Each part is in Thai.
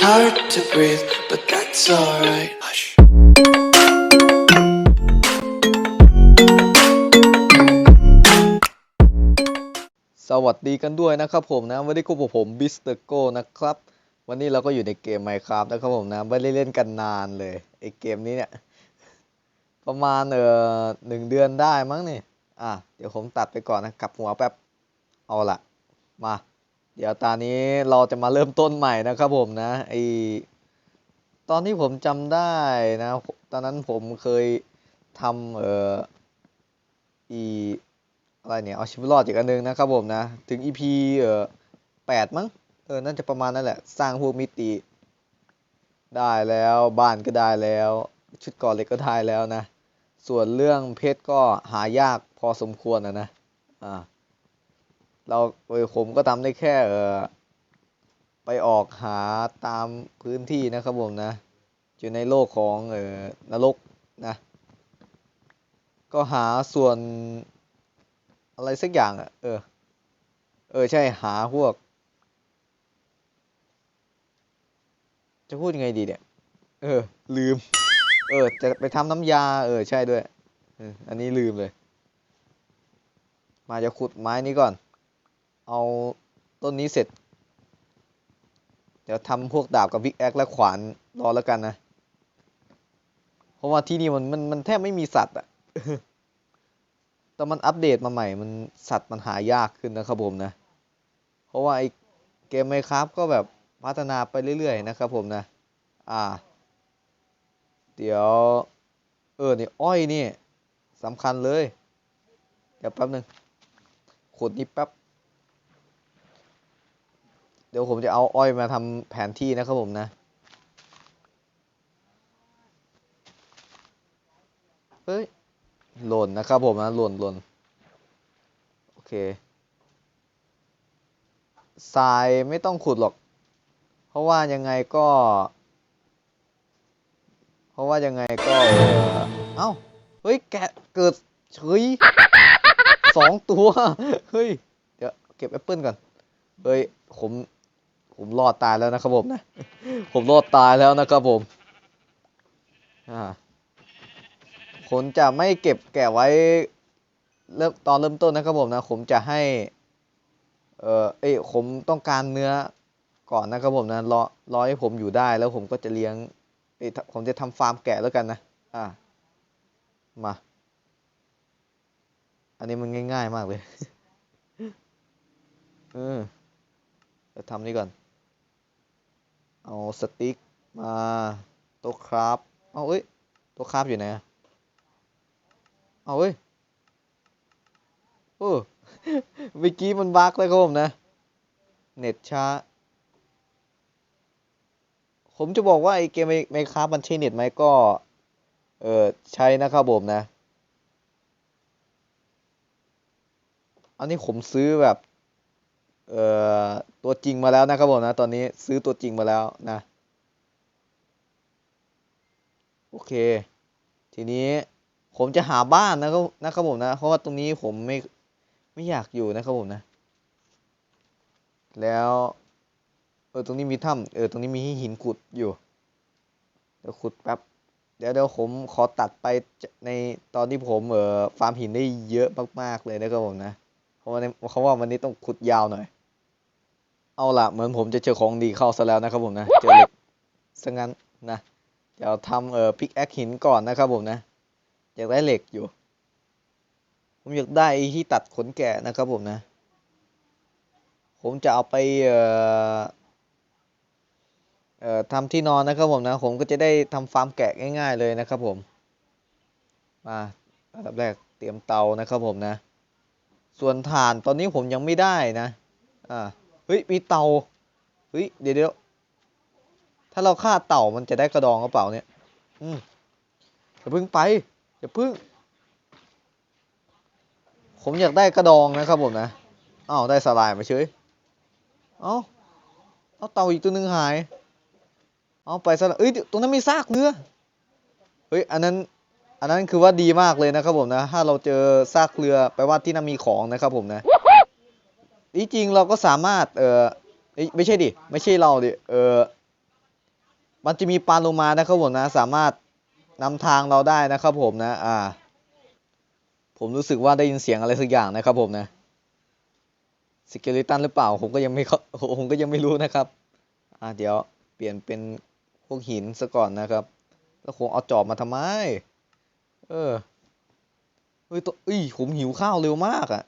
hard to breathe, but that's alright. Hush. สวัสดีกันด้วยนะครับผมนะวันนี้ก็ผมบิสเตอร์โกนะครับ วันนี้เราก็อยู่ในเกม Minecraft นะครับผมนะไม่ได้เล่นกันนานเลยไอเกมนี้เนี่ย ประมาณเอ่อหนึ่งเดือนได้มั้งนี่อะ เดี๋ยวผมตัดไปก่อนนะกลับหัวแป๊บ เอาละมา เดี๋ยวตอนนี้เราจะมาเริ่มต้นใหม่นะครับผมนะไอตอนที่ผมจำได้นะ ตอนนั้นผมเคยทำเอออีอะไรเนี่ยเอาชีวิตรอดอีกอันนึงนะครับผมนะ ถึง EP เอ่อแปดมั้งเออน่าจะประมาณนั่นแหละ สร้างพวกมิติ ได้แล้วบ้านก็ได้แล้ว ชุดก่อเหล็กก็ได้แล้วนะ ส่วนเรื่องเพชรก็หายากพอสมควรนะนะอ่า เราเออผมก็ทำได้แค่เออไปออกหาตามพื้นที่นะครับผมนะ อยู่ในโลกของเออนรกนะก็หาส่วนอะไรสักอย่างอะ เออ เออ ใช่หาพวก จะพูดยังไงดีเนี่ย เออ ลืม เออ จะไปทำน้ำยา เออ ใช่ด้วย อันนี้ลืมเลย มาจะขุดไม้นี้ก่อน เอาต้นนี้เสร็จ เดี๋ยวทำพวกดาบกับพิกแอคและขวานรอแล้วกันนะ เพราะว่าที่นี่มันมันมันแทบไม่มีสัตว์อะแต่มันอัปเดตมาใหม่ มันสัตว์มันหายากขึ้นนะครับผมนะ เพราะว่าไอเกมไมครับก็แบบพัฒนาไปเรื่อยๆนะครับผมนะ อ่า เดี๋ยว เออนี่อ้อยนี่สำคัญเลย เดี๋ยวแป๊บหนึ่งขุดนี่แป๊บ เดี๋ยวผมจะเอาอ้อยมาทำแผนที่นะครับผมนะ เฮ้ย หล่นนะครับผมนะ หล่นหล่นโอเค ทรายไม่ต้องขุดหรอก เพราะว่ายังไงก็ เพราะว่ายังไงก็ เอ้า เฮ้ย แกเกิดเฉยสองตัว เฮ้ย เดี๋ยวเก็บแอปเปิลก่อน เฮ้ย ผม ผมรอดตายแล้วนะครับผมนะ ผมรอดตายแล้วนะครับผม อ่าผมจะไม่เก็บแกะไว้เริ่มตอนเริ่มต้นนะครับผมนะ ผมจะให้ เออเอ้ยผมต้องการเนื้อก่อนนะครับผมนะรอรอให้ผมอยู่ได้แล้วผมก็จะเลี้ยงเอ้ยผมจะทำฟาร์มแกะแล้วกันนะ อ่า มา อันนี้มันง่าย ๆ มากเลย เออจะทำนี่ก่อน เอาสติ๊กมาต๊ะคราฟเอาเอ้ยต๊ะคราฟอยู่ไหนอะเอาเว้ยโอ้เมื่อกี้มันบั๊กเลยครับผมนะ เน็ตช้า ผมจะบอกว่าไอเกมไมคราฟมันใช้เน็ตไหมก็ เออใช้นะครับผมนะ อันนี้ผมซื้อแบบ เอ่อตัวจริงมาแล้วนะครับผมนะตอนนี้ซื้อตัวจริงมาแล้วนะ โอเค ทีนี้ผมจะหาบ้านนะครับนะครับผมนะ เพราะว่าตรงนี้ผมไม่ไม่อยากอยู่นะครับผมนะ แล้วเออตรงนี้มีถ้ำเออตรงนี้มีหินขุดอยู่เดี๋ยวขุดแป๊บเดี๋ยวเดี๋ยวผมขอตัดไปในตอนที่ผมเออฟาร์มหินได้เยอะมากๆเลยนะครับผมนะ เพราะว่าเขาว่าวันนี้ต้องขุดยาวหน่อย เอาละเหมือนผมจะเจอของดีเข้าซะแล้วนะครับผมนะ เจอเหล็กซะงั้นนะ เดี๋ยวทำเอ่อพิกแอคหินก่อนนะครับผมนะ อยากได้เหล็กอยู่ ผมอยากได้ที่ตัดขนแกะนะครับผมนะ ผมจะเอาไปเอ่อเอ่อทำที่นอนนะครับผมนะ ผมก็จะได้ทำฟาร์มแกะง่ายๆเลยนะครับผม มาอันดับแรกเตรียมเตานะครับผมนะ ส่วนถ่านตอนนี้ผมยังไม่ได้นะ อ่า ฮ้ยมีเต่าเฮ้ยเดี๋ยวเดี๋ยวถ้าเราฆ่าเต่ามันจะได้กระดองกระเป๋าเนี่ย อืมอย่าพิ่งไปอย่าพิ่ง ผมอยากได้กระดองนะครับผมนะอ้าวได้สลายมาเฉยเอ้าเอาเต่าอีกตัวหนึ่งหาย เอาไปสลายเอ้ยตรงนั้นมีซากเรือเฮ้ยอันนั้นอันนั้นคือว่าดีมากเลยนะครับผมนะ ถ้าเราเจอซากเรือแปลว่าที่นั่นมีของนะครับผมนะ ที่จริงเราก็สามารถ เออเอ้ยไม่ใช่ดิ ไม่ใช่เราดิ เออมันจะมีปลาโลมานะครับผมนะ สามารถนำทางเราได้นะครับผมนะ อ่า ผมรู้สึกว่าได้ยินเสียงอะไรสักอย่างนะครับผมนะสเกลิตันหรือเปล่า ผมก็ยังไม่เข้าผมก็ยังไม่รู้นะครับ อ่า เดี๋ยวเปลี่ยนเป็นพวกหินซะก่อนนะครับ แล้วคงเอาจอบมาทำไม เออเฮ้ยตัวเอ้ยผมหิวข้าวเร็วมากอะ่ะ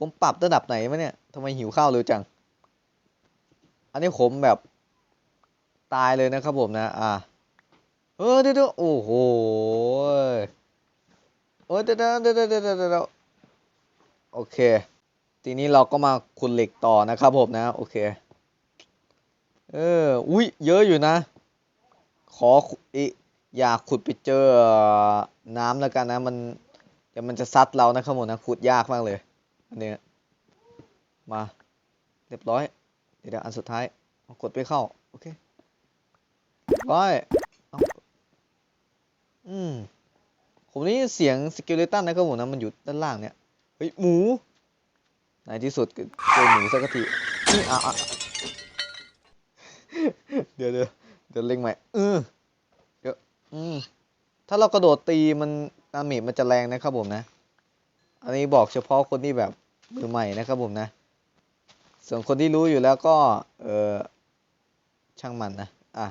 ผมปรับระดับไหนมาเนี่ยทำไมหิวข้าวเร็วจัง อันนี้ผมแบบตายเลยนะครับผมนะ อ่า เออเดี๋ยวเดี๋ยวโอ้โหเออเดี๋ยวเดี๋ยวเดี๋ยวเดี๋ยวเดี๋ยวเดี๋ยวโอเค ทีนี้เราก็มาขุดเหล็กต่อนะครับผมนะ โอเค เออ อุ้ย เยอะอยู่นะ ขออิอยากขุดไปเจอน้ำแล้วกันนะ มันเดี๋ยวมันจะซัดเรานะครับผมนะ ขุดยากมากเลย อันนี้มาเรียบร้อย เดี๋ยวอันสุดท้ายกดไปเข้า โอเคเรียบร้อยอืมผมได้ยินเสียงสกิลเลตันนะครับผมนะมันอยู่ด้านล่างเนี่ย เฮ้ย หมูในที่สุดก็เจอหมูสักทีอะเดี๋ยวเดี๋ยวเดี๋ยวเล็งใหม่เออเดี๋ยวอืมถ้าเรากระโดดตีมันดาเมจมันจะแรงนะครับผมนะ อันนี้บอกเฉพาะคนที่แบบ มือใหม่นะครับผมนะ ส่วนคนที่รู้อยู่แล้วก็ เออช่างมันนะ อะ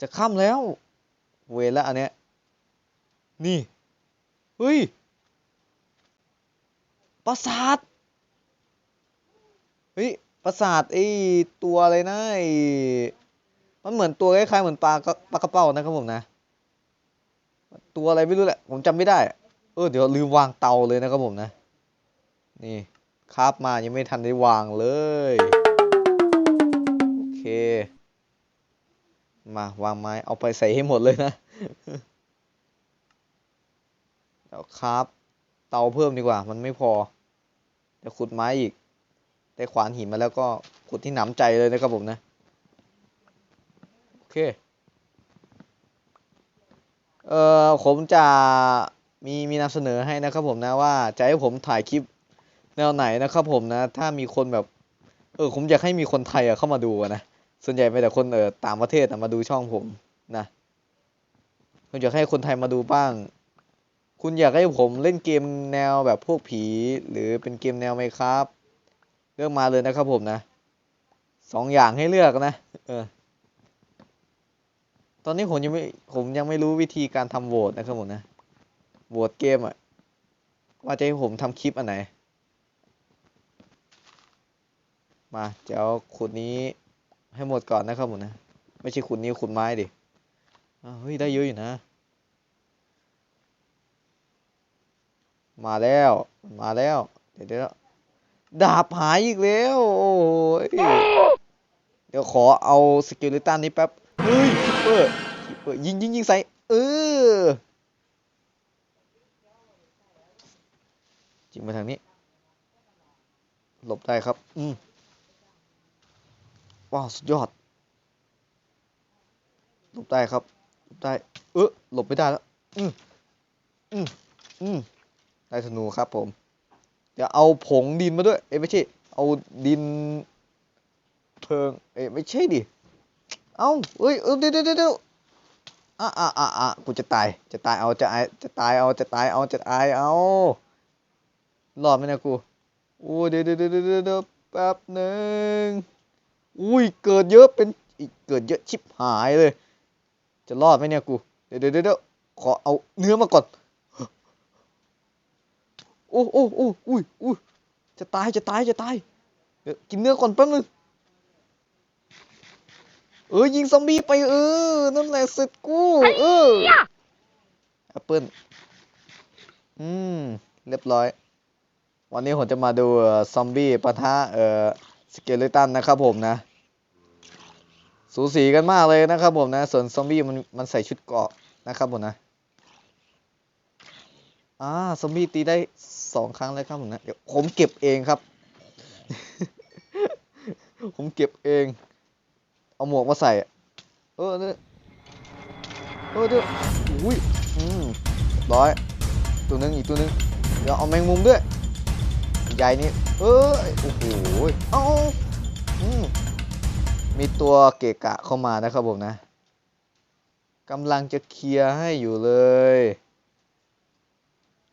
จะค่ำแล้ว เวรละอันเนี้ย นี่ เฮ้ย ปราสาท เฮ้ย ปราสาทไอ้ตัวอะไรนะไอ้มันเหมือนตัวคล้ายๆเหมือนปลากระปลากระเป้านะครับผมนะ ตัวอะไรไม่รู้แหละ ผมจำไม่ได้ เออ เดี๋ยวลืมวางเตาเลยนะครับผมนะ นี่คาบมายังไม่ทันได้วางเลย โอเค มาวางไม้เอาไปใส่ให้หมดเลยนะเดี๋ยวคาบเตาเพิ่มดีกว่า มันไม่พอเดี๋ยวขุดไม้อีกได้ขวานหินมาแล้วก็ขุดที่หนำใจเลยนะครับผมนะ โอเค เอ่อผมจะมีมีนำเสนอให้นะครับผมนะว่าจะให้ผมถ่ายคลิป แนวไหนนะครับผมนะ ถ้ามีคนแบบ เออผมอยากให้มีคนไทยอะเข้ามาดูนะส่วนใหญ่เป็นแต่คนเออต่างประเทศมาดูช่องผมนะผมอยากให้คนไทยมาดูบ้าง คุณอยากให้ผมเล่นเกมแนวแบบพวกผี หรือเป็นเกมแนวไหมครับ เลือกมาเลยนะครับผมนะสองอย่างให้เลือกนะ เออ ตอนนี้ผมยังไม่ผมยังไม่รู้วิธีการทำโหวตนะครับผมนะโหวตเกมอะว่าจะให้ผมทำคลิปอันไหน มาเดี๋ยวขุดนี้ให้หมดก่อนนะครับผมนะ ไม่ใช่ขุดนิ้ขุดไม้ดิเฮ้ยได้เยอะอยู่นะ มาแล้วมาแล้ว เดี๋ยวเดี๋ยวดาบหายอีกแล้ว โอ้ยเดี๋ยวขอเอาสกิลลิตันนี้แป๊บ เฮ้ยคิปเปอร์คิปเปอร์ยิงยิงยิงใส่ เออจิงมาทางนี้ หลบได้ครับ อืม ว้าว สุดยอด หลบได้ครับ หลบได้ เออหลบไม่ได้แล้ว อืมอืมอืมได้ธนูครับผม เดี๋ยวเอาผงดินมาด้วย เอ้ไม่ใช่ เอาดิน เพลิง เอ้ไม่ใช่ดิ เอาเอ้ย เออเดี๋ยวเดี๋ยวเดี๋ยวอะอะอะอะกูจะตาย จะตายเอา จะไอจะตายเอา จะตายเอา จะตายเอา รอดไหมนะกู โอ้เดี๋ยวเดี๋ยวเดี๋ยวเดี๋ยวแป๊บหนึ่ง อุ้ยเกิดเยอะเป็นอีกเกิดเยอะชิบหายเลย จะรอดไหมเนี่ยกู เดี๋ยวเดี๋ยวเดี๋ยวขอเอาเนื้อมาก่อนโอ้โอ้โอ้อุ้ยอุ้ยจะตายจะตายจะตายเดี๋ยวกินเนื้อก่อนแป๊บนึงเออยิงซอมบี้ไปเออนั่นแหละเสร็จกูเออแอปเปิลอืมเรียบร้อย วันนี้ผมจะมาดูเอ่อซอมบี้ปะทะเอ่อ สเกเลตันนะครับผมนะ สูสีกันมากเลยนะครับผมนะ ส่วนซอมบี้มันมันใส่ชุดเกาะนะครับผมนะอ่าซอมบี้ตีได้สองครั้งเลยครับผมนะเดี๋ยวผมเก็บเองครับ ผมเก็บเอง เอาหมวกมาใส่อะเออเนี่ยเออเดี๋ยวอุ้ยอืมร้อยตัวหนึงอีกตัวหนึงเดี๋ยวเอาแมงมุมด้วย ใหญ่นี่เออโอ้โหเอ้าอืมมีตัวเกะกะเข้ามานะครับผมนะกำลังจะเคลียร์ให้อยู่เลย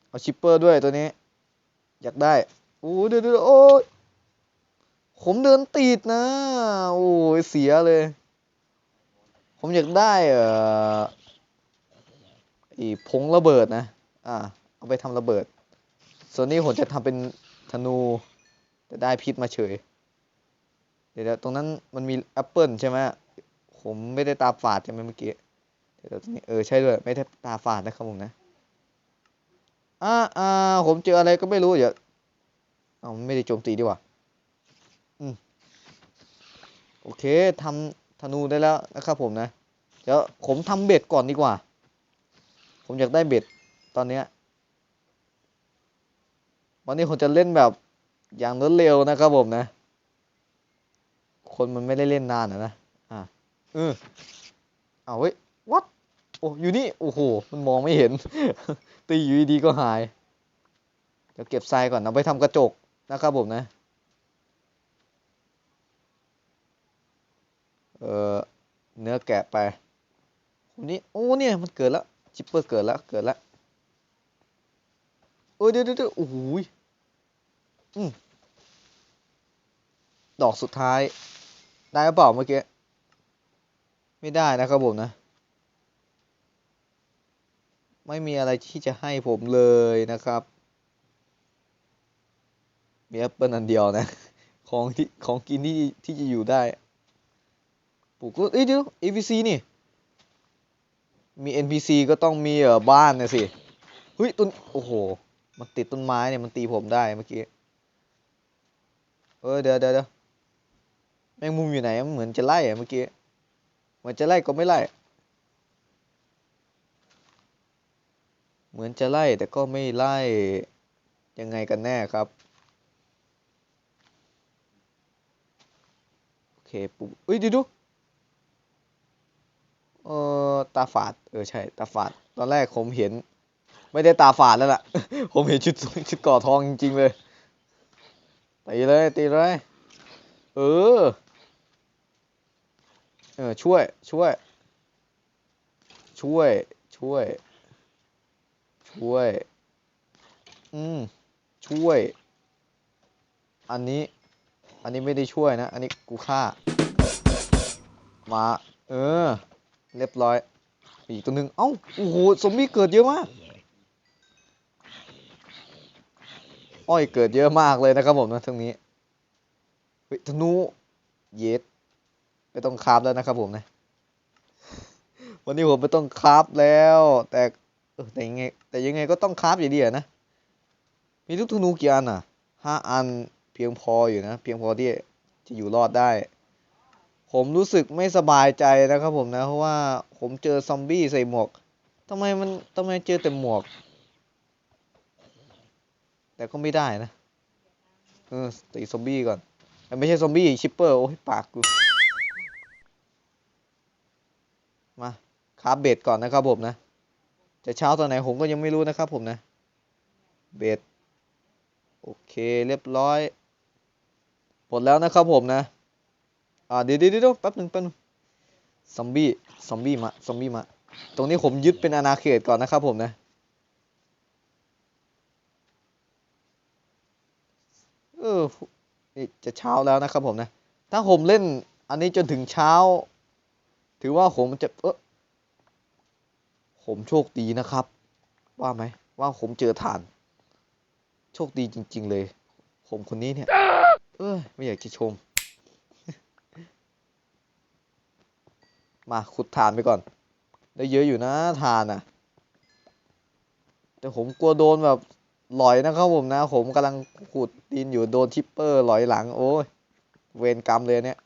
เอาชิปเปอร์ด้วยตัวนี้ อยากได้โอ้เดี๋ยวเดี๋ยวโอ้ยผมเดินติดนะ โอ้ยเสียเลย ผมอยากได้เอ่ออีผงระเบิดนะ อ่า เอาไปทำระเบิด ส่วนนี้ผมจะทำเป็น ธนูแต่ได้พิษมาเฉย เดี๋ยวตรงนั้นมันมีแอปเปิลใช่ไหมผมไม่ได้ตาฝาดใช่ไหมเมื่อกี้ เดี๋ยวตรงนี้เออใช่ด้วยไม่ได้ตาฝาดนะครับผมนะอ่าอ่าผมเจออะไรก็ไม่รู้เดี๋ยวเอาไม่ได้โจมตีดีกว่าอืมโอเคทำธนูได้แล้วนะครับผมนะ เดี๋ยวผมทำเบ็ดก่อนดีกว่า ผมอยากได้เบ็ดตอนเนี้ย วันนี้ผมจะเล่นแบบอย่างรวดเร็วนะครับผมนะ คนมันไม่ได้เล่นนานอะนะอ่าเออเอาเว้ยวัดโอ้อยู่นี่โอ้โหมันมองไม่เห็น ตีอยู่ดีๆก็หายเดี๋ยวเก็บทรายก่อนเอาไปทำกระจกนะครับผมนะ เออเนื้อแกะไปคนนี้โอ้เนี่ยมันเกิดแล้วชิปเปอร์เกิดแล้วเกิดแล้วเออเดี๋ยวเดี๋ยวโอ้โหย ดอกสุดท้าย ได้หรือเปล่าเมื่อกี้ ไม่ได้นะครับผมนะ ไม่มีอะไรที่จะให้ผมเลยนะครับ มีแอปเปิลอันเดียวนะ ของที่ของกินที่ที่จะอยู่ได้ปลูกก็เอ้ยเดี๋ยว APC นี่ มี NPC ก็ต้องมีเออบ้านนะสิเฮ้ยต้นโอ้โห มันติดต้นไม้เนี่ย มันตีผมได้เมื่อกี้ เออเดี๋ยวเดี๋ยวเดี๋ยวแมงมุมอยู่ไหนเหมือนจะไล่อะเมื่อกี้เหมือนจะไล่ก็ไม่ไล่ เหมือนจะไล่แต่ก็ไม่ไล่ยังไงกันแน่ครับโอเคปุ๊บเอ้ยดูดูเออตาฝาดเออใช่ตาฝาดตอนแรกผมเห็น ไม่ได้ตาฝาดแล้วล่ะ ผมเห็นชุดชุดก่อทองจริงๆเลย ตีเลยตีเลยเออเออช่วยช่วย ช่วย ช่วย ช่วย อืมช่วย อันนี้ อันนี้ไม่ได้ช่วยนะ อันนี้กูฆ่า มา เออ เรียบร้อย อีกตัวหนึ่งเอ้า โอ้โหซอมบี้เกิดเยอะมาก อ้อยเกิดเยอะมากเลยนะครับผมนะตรงนี้เฮ้ยธนูเย็ดไม่ต้องคราฟแล้วนะครับผมนะ วันนี้ผมไม่ต้องคราฟแล้ว แต่แต่ยังไงแต่ยังไงก็ต้องคราฟอยู่ดีนะ มีลูกธนูกี่อันอะห้าอันเพียงพออยู่นะ เพียงพอที่จะอยู่รอดได้ ผมรู้สึกไม่สบายใจนะครับผมนะ เพราะว่าผมเจอซอมบี้ใส่หมวกทำไมมันทำไมเจอแต่หมวก แต่ก็ไม่ได้นะ เออตีซอมบี้ก่อนเอ้ยไม่ใช่ซอมบี้ชิปเปอร์ โอ้ยปากกูมาคาฟเบ็ดก่อนนะครับผมนะ จะเช้าตอนไหนผมก็ยังไม่รู้นะครับผมนะ เบ็ดโอเคเรียบร้อยหมดแล้วนะครับผมนะ อ่าเดี๋ยวเดี๋ยวแป๊บหนึ่งแป๊บหนึงซอมบี้ ซอมบี้มา ซอมบี้มา ตรงนี้ผมยึดเป็นอาณาเขตก่อนนะครับผมนะ เออนี่ จะเช้าแล้วนะครับผมนะ ถ้าผมเล่นอันนี้จนถึงเช้า ถือว่าผมจะเออผมโชคดีนะครับ ว่าไหมว่าผมเจอฐาน โชคดีจริง ๆ เลย ผมคนนี้เนี่ย เอ้ยไม่อยากจะชม มาขุดฐานไปก่อน ได้เยอะอยู่นะฐานอะ แต่ผมกลัวโดนแบบ หลอยนะครับผมนะ ผมกำลังขุดดินอยู่โดนทิปเปอร์หลอยหลัง โอ้ย เวรกรรมเลยเนี่ย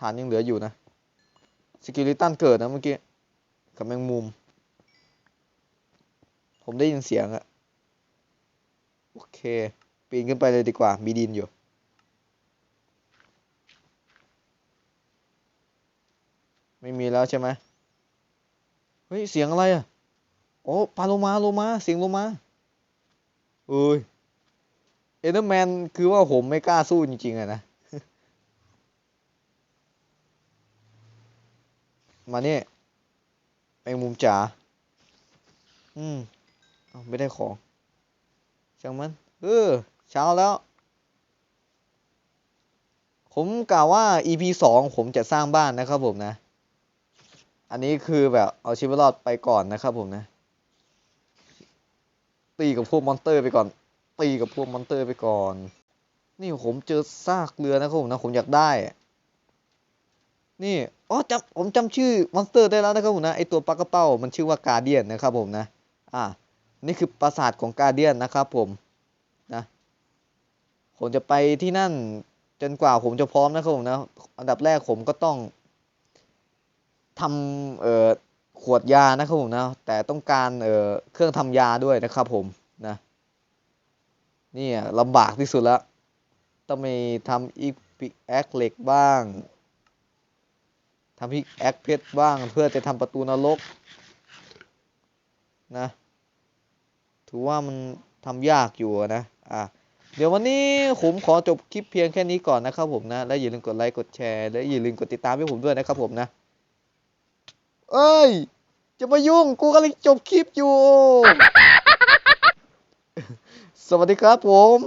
ฐานยังเหลืออยู่นะ สกิลิตันเกิดนะเมื่อกี้ กับแมงมุม ผมได้ยินเสียงอะโอเค ปีนขึ้นไปเลยดีกว่า มีดินอยู่ไม่มีแล้วใช่ไหม เฮ้ยเสียงอะไรอะโอ้ปลาโลมาโลมาเสียงโลมาเอ้ยเอเดอร์แมนคือว่าผมไม่กล้าสู้จริงๆอะนะ มาเนี่ยแมงมุมจ๋าอืมเอาไม่ได้ของช่างมัน เออ เช้าแล้ว ผมกล่าวว่า EP สองผมจะสร้างบ้านนะครับผมนะ อันนี้คือแบบเอาชีวิตรอดไปก่อนนะครับผมนะ ตีกับพวกมอนเตอร์ไปก่อน ตีกับพวกมอนเตอร์ไปก่อน นี่ผมเจอซากเรือนะครับผมนะผมอยากได้ นี่อ๋อจำผมจำชื่อมอนสเตอร์ได้แล้วนะครับผมนะไอตัวปลากระเป้ามันชื่อว่ากาเดียนนะครับผมนะ อ่า นี่คือปราสาทของกาเดียนนะครับผมนะผมจะไปที่นั่นจนกว่าผมจะพร้อมนะครับผมนะ อันดับแรกผมก็ต้อง ทำเอ่อขวดยานะครับผมนะแต่ต้องการเอ่อเครื่องทำยาด้วยนะครับผมนะนี่ลำบากที่สุดแล้วต้องมีทำอีพิกแอคเหล็กบ้างทำพิกแอคเพชรบ้างเพื่อจะทำประตูนรกนะถือว่ามันทำยากอยู่นะอะเดี๋ยววันนี้ผมขอจบคลิปเพียงแค่นี้ก่อนนะครับผมนะ และอย่าลืมกดไลค์กดแชร์และอย่าลืมกดติดตามให้ผมด้วยนะครับผมนะ เอ้ย จะมายุ่ง กูกำลังจบคลิปอยู่ สวัสดีครับผม